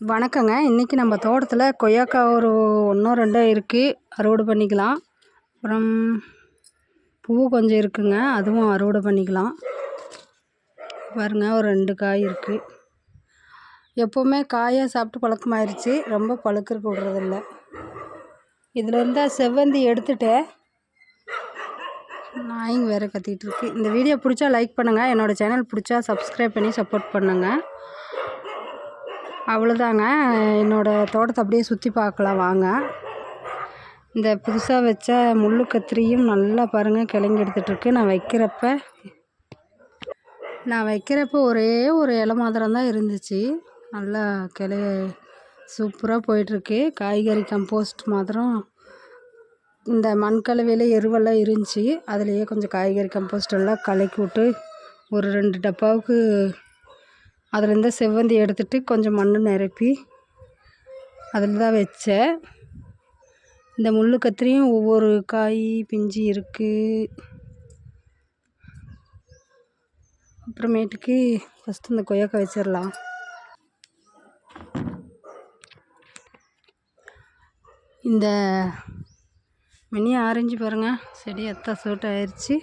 வணக்கங்க. இன்றைக்கி நம்ம தோட்டத்தில் கொய்யாக்கா ஒரு ஒன்றோ ரெண்டோ இருக்குது அறுவடை பண்ணிக்கலாம். அப்புறம் பூ கொஞ்சம் இருக்குங்க. அதுவும் அறுவடை பண்ணிக்கலாம். பாருங்கள் ஒரு ரெண்டு காய் இருக்குது எப்போவுமே காயை சாப்பிட்டு பழக்கமாயிருச்சு. ரொம்ப பழுக்கிறக்கு விடுறதில்ல. இதில் இருந்தால் செவ்வந்தி எடுத்துட்டேன் நாய்ங்க வேறு கத்திகிட்டு இருக்கு. இந்த வீடியோ பிடிச்சா லைக் பண்ணுங்கள் என்னோடய சேனல் பிடிச்சா சப்ஸ்கிரைப் பண்ணி சப்போர்ட் பண்ணுங்கள் அவ்வளோதாங்க. என்னோடய தோட்டத்தை அப்படியே சுற்றி பார்க்கலாம் வாங்க. இந்த புதுசாக வச்ச முள்ளு கத்திரியும் நல்லா பாருங்கள் கிளங்கி எடுத்துகிட்ருக்கு நான் வைக்கிறப்ப நான் வைக்கிறப்ப ஒரே ஒரு இலை மாத்திரம் தான் இருந்துச்சு. நல்லா கிளை சூப்பராக போயிட்டுருக்கு. காய்கறி கம்போஸ்ட் மாத்திரம் இந்த மண்கலவையில் எருவெல்லாம் இருந்துச்சு. அதுலேயே கொஞ்சம் காய்கறி கம்போஸ்ட் எல்லாம் கலக்கி விட்டு ஒரு ரெண்டு டப்பாவுக்கு அதுலேருந்து செவ்வந்தி எடுத்துட்டு கொஞ்சம் மண் நிரப்பி அதில் தான் வச்சேன். இந்த முள் கத்திரியும் ஒவ்வொரு காய் பிஞ்சு இருக்குது அப்புறமேட்டுக்கு ஃபஸ்ட்டு இந்த கொய்யாக்காய் வச்சிடலாம். இந்த மினி ஆரஞ்சு பாருங்கள் செடி எத்தனை சூட் ஆயிடுச்சு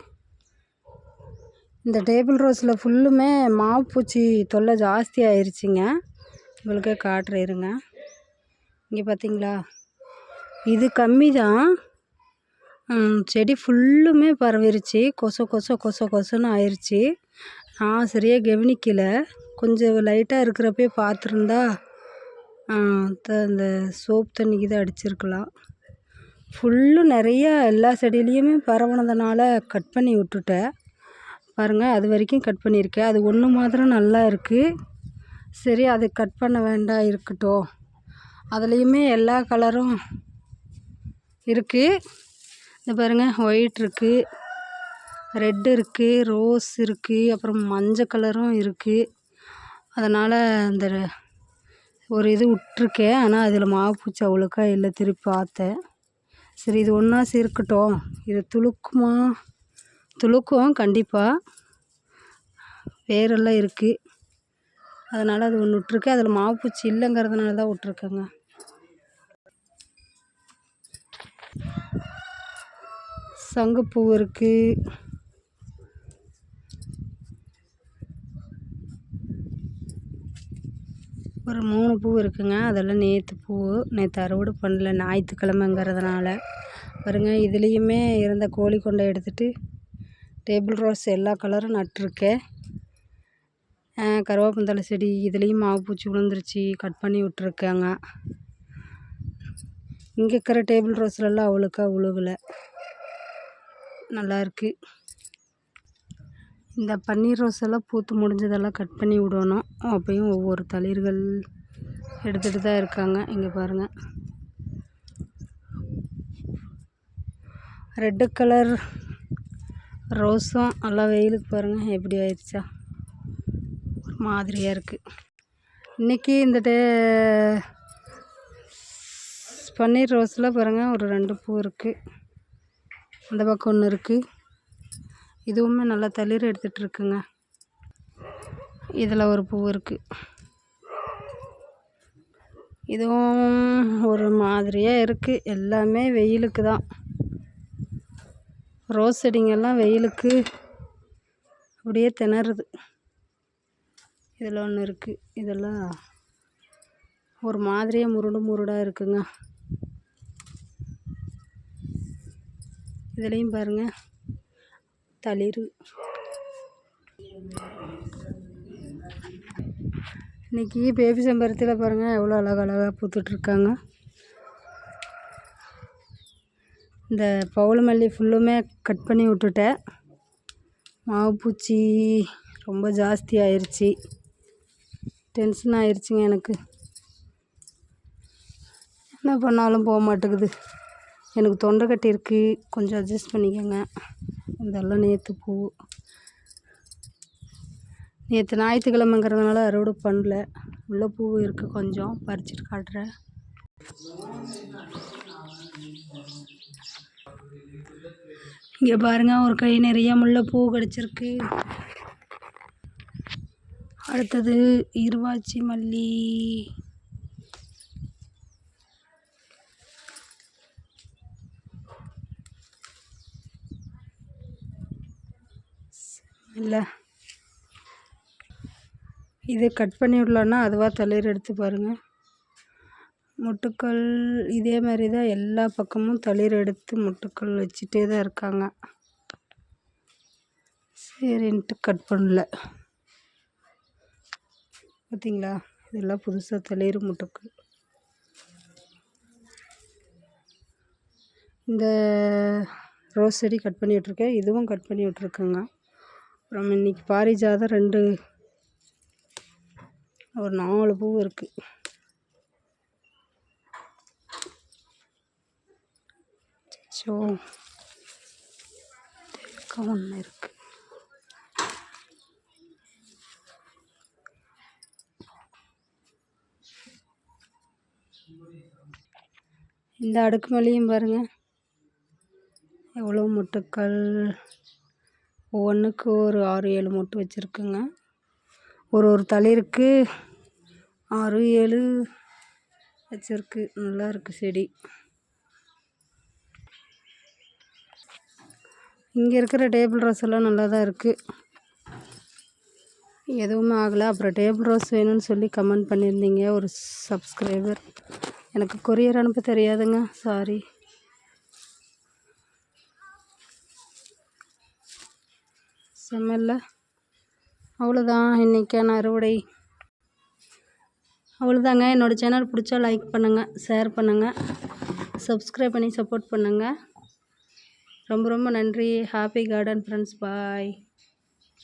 இந்த டேபிள் ரோஸில் ஃபுல்லுமே மாவு பூச்சி தொல்லை ஜாஸ்தி ஆயிடுச்சிங்க உங்களுக்கே காட்டுற இருங்க. இங்கே பார்த்தீங்களா இது கம்மி தான் செடி ஃபுல்லுமே பரவிருச்சு. கொச கொச கொச கொசன்னு ஆயிடுச்சு நான் சரியாக கவனிக்கல. கொஞ்சம் லைட்டாக இருக்கிறப்பே பார்த்துருந்தா இந்த சோப் தண்ணிக்கு தான் அடிச்சிருக்கலாம். ஃபுல்லும் நிறையா எல்லா செடியிலையுமே பரவுனதுனால கட் பண்ணி விட்டுட்டேன். பாருங்கள் அது வரைக்கும் கட் பண்ணியிருக்கேன் அது ஒன்று மாத்திரம் நல்லா இருக்குது சரி அது கட் பண்ண வேண்டாம் இருக்கட்டும். அதுலேயுமே எல்லா கலரும் இருக்குது இந்த பாருங்கள் ஒயிட் இருக்குது ரெட் இருக்குது ரோஸ் இருக்குது அப்புறம் மஞ்சள் கலரும் இருக்குது அதனால் அந்த ஒரு இது விட்ருக்கேன் ஆனால் அதில் மாவுப்பூச்சி அவ்வளோக்கா இல்லை திருப்பி பார்த்தேன். சரி இது ஒன்றா இருக்கட்டும் இது துளுக்குமா? துளுக்கும் கண்டிப்பாக வேரெல்லாம் இருக்குது அதனால் அது ஒன்று விட்ருக்கு அதில் மாவுப்பூச்சி இல்லைங்கிறதுனால தான் விட்ருக்கேங்க சங்குப்பூ இருக்குது ஒரு மூணு பூ இருக்குங்க. அதெல்லாம் நேற்று பூ. நேற்று அறுவடை பண்ணல. ஞாயிற்றுக்கிழமைங்கிறதுனால. பாருங்கள் இதுலேயுமே இருந்த கோழி கொண்டை எடுத்துகிட்டு டேபிள் ரோஸ் எல்லா கலரும் நட்டிருக்கேன் கருவேப்பந்தழை செடி இதுலேயும் மாவு பூச்சி விழுந்துருச்சு கட் பண்ணி விட்ருக்கேங்க இங்கே இருக்கிற டேபிள் ரோஸ்லலாம் அவ்வளோக்கா உழுகலை. நல்லாயிருக்கு இந்த பன்னீர் ரோஸ் எல்லாம் பூத்து முடிஞ்சதெல்லாம் கட் பண்ணி விடணும். அப்பயும் ஒவ்வொரு தளிர்கள் எடுத்துகிட்டு தான் இருக்காங்க. இங்கே பாருங்கள் ரெட்டு கலர் ரோஸும் நல்லா வெயிலுக்கு பாருங்கள் எப்படி ஆயிடுச்சா? ஒரு மாதிரியாக இருக்குது இன்றைக்கி இந்த டே பன்னீர் ரோஸில் பாருங்கள் ஒரு ரெண்டு பூ இருக்குது அந்த பக்கம் ஒன்று இருக்குது இதுவுமே நல்லா தளிர் எடுத்துகிட்ருக்குங்க இதில் ஒரு பூ இருக்குது இதுவும் ஒரு மாதிரியாக இருக்குது எல்லாமே வெயிலுக்கு தான். ரோஸ் செடிங்கெல்லாம் வெயிலுக்கு அப்படியே திணறுது. இதில் ஒன்று இருக்குது இதெல்லாம் ஒரு மாதிரியாக முருடு முருடாக இருக்குங்க. இதுலேயும் பாருங்கள் தளிர். இன்றைக்கி பேபி செம்பருத்தியில் பாருங்கள் எவ்வளோ அழகழகாக பூத்துட்ருக்காங்க இந்த பவளமல்லி ஃபுல்லுமே கட் பண்ணி விட்டுட்டேன். மாவு பூச்சி ரொம்ப ஜாஸ்தி ஆயிடுச்சு டென்ஷன் ஆயிடுச்சுங்க எனக்கு. என்ன பண்ணாலும் போக மாட்டேங்குது. எனக்கு தொண்டை கட்டி இருக்குது கொஞ்சம் அட்ஜஸ்ட் பண்ணிக்கோங்க. இதெல்லாம் நேற்று பூ. நேற்று ஞாயிற்றுக்கிழமைங்கிறதுனால அறுவடை பண்ணல. உள்ள பூ இருக்குது கொஞ்சம். பறிச்சுட்டு காட்டுறேன். இங்கே பாருங்கள் ஒரு கை நிறைய முல்லைப்பூ கிடச்சிருக்கு. அடுத்தது இருவாச்சி மல்லி. இல்லை. இது கட் பண்ணி விடலான்னா அதுவாக தலையில் எடுத்து பாருங்கள் மொட்டுக்கள் இதே மாதிரி தான் எல்லா பக்கமும் தளிர் எடுத்து மொட்டுக்கள் வச்சுட்டே தான் இருக்காங்க. சரின்ட்டு கட் பண்ணல. பார்த்தீங்களா இதெல்லாம் புதுசாக தளிர் மொட்டுக்கள். இந்த ரோஸ் செடி கட் பண்ணி விட்ருக்கேன் இதுவும் கட் பண்ணி விட்ருக்கேங்க அப்புறம் இன்றைக்கி பாரிஜாதம் ரெண்டு ஒரு நாலு பூ இருக்குது ஸோ ஒன்று இருக்கு. இந்த அடுக்கு மேலேயும் பாருங்கள் எவ்வளோ மொட்டுக்கள். ஒவ்வொன்றுக்கு ஒரு ஆறு ஏழு மொட்டு வச்சுருக்குங்க. ஒரு ஒரு தளிருக்கு ஆறு ஏழு வச்சுருக்கு. நல்லா இருக்குது செடி. இங்கே இருக்கிற டேபிள் ரோஸ் எல்லாம் நல்லா தான் இருக்குது எதுவுமே ஆகலை. அப்புறம் டேபிள் ரோஸ் வேணும்னு சொல்லி கமெண்ட் பண்ணியிருந்தீங்க. ஒரு சப்ஸ்கிரைபர். எனக்கு கொரியர் அனுப்ப தெரியாதுங்க. சாரி செம்மல்ல. அவ்வளோதான். இன்றைக்கான அறுவடை. அவ்வளோதாங்க. என்னோடய சேனல் பிடிச்சா லைக் பண்ணுங்கள் ஷேர் பண்ணுங்கள் சப்ஸ்கிரைப் பண்ணி சப்போர்ட் பண்ணுங்கள் ரொம்ப ரொம்ப நன்றி. Happy garden friends. பாய்.